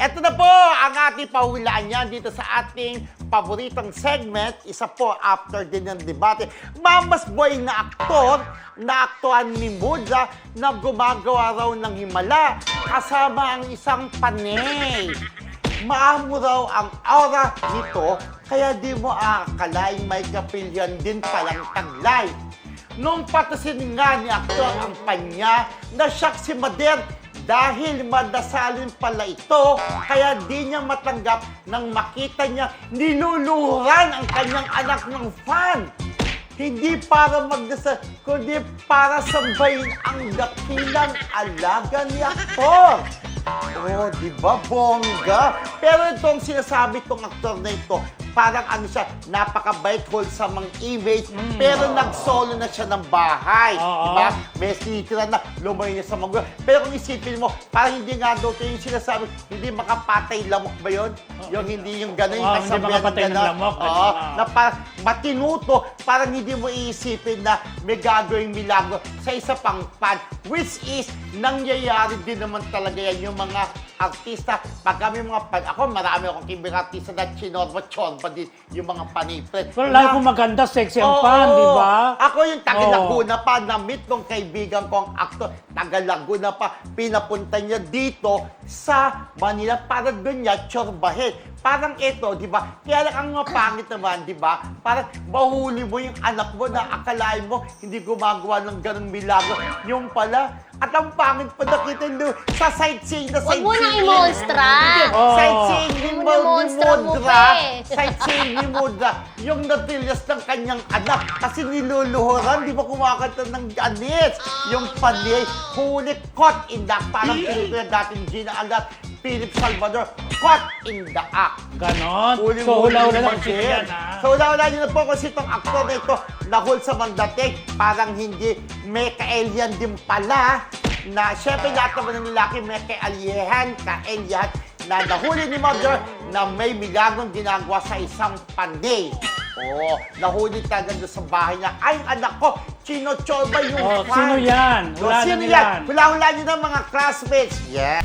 Ito na po ang ating pahulaan yan dito sa ating paboritong segment. Isa po after din ng debate. Mamas boy na aktor na aktuan ni Mudra na gumagawa raw ng himala kasama ang isang panay. Maamo raw ang aura nito kaya di mo aakalain may kapilyan din palang taglay. Nung patasin nga ni aktor ang panya, nasyak si Mader dahil madasalin pala ito, kaya di niya matanggap nang makita niya niluluhuran ang kanyang anak ng fan. Hindi para magdasal, kundi para sambahin ang dakilang alaga ni aktor. Oh, di ba, bongga? Pero itong sinasabi tong aktor na ito, parang ano siya, napakabait, wholesome ang image, pero nag-solo na siya ng bahay. Oo. Di ba? May sneaker na, lumayo niya sa mga Pero kung isipin mo, parang hindi nga daw ito yung sinasabi, hindi makapatay lamok ba yun? Yung hindi yung gano'n, yung Oo, hindi makapatay ng lamok. Oo, Oo. na parang matinuto, parang hindi mo iisipin na may gagawing milagro sa isa pang fan, which is nangyayari din naman talaga yan yung mga artista. Pag kami mga fan, ako marami akong kibing artista na chinorba-chorba din yung mga panipret. Pero lalo kung maganda, sexy ang Oo. pan, di ba? Ako yung taga Oo. Laguna pa, na-meet kong kaibigan ko ang aktor, taga Laguna pa, pinapunta niya dito sa Manila para doon niya tsorbahin. Parang ito, di ba? Kaya lang ang mga pangit naman, di ba? Parang mahuli mo yung anak mo na akalain mo hindi gumagawa ng ganong milagro. Yung pala, at ang pangit pa nakita nyo sa sightseeing na Huwag mo sightseeing. nang i-monstra. Oo. Sightseeing Huwag mo Mudra. pa eh. Sightseeing ni Mudra. Yung natilyas ng kanyang anak. Kasi niluluhuran, di ba kumakanta ng anits? Yung panay, huli, caught in the act. Parang pinipila dating Gina Alat, Philip Salvador, caught in the act. Ganon. Huli So, hula-hula lang mag siya yan, ha? So, nyo na po kung sitong aktor na ito, nahul sa mandating, parang hindi may ka-alien din pala, na syempre lahat naman ng lalaki may ka-aliehan, ka-alien, na nahuli ni Mother na may milagrong ginagawa sa isang panday. Oo, nahuli talaga doon sa bahay niya. Ay, anak ko, Chino Chorba yung Oh, fan. sino yan? Oh, Wala na sino nila. yan? Hula-hula nyo ng mga classmates. Yeah.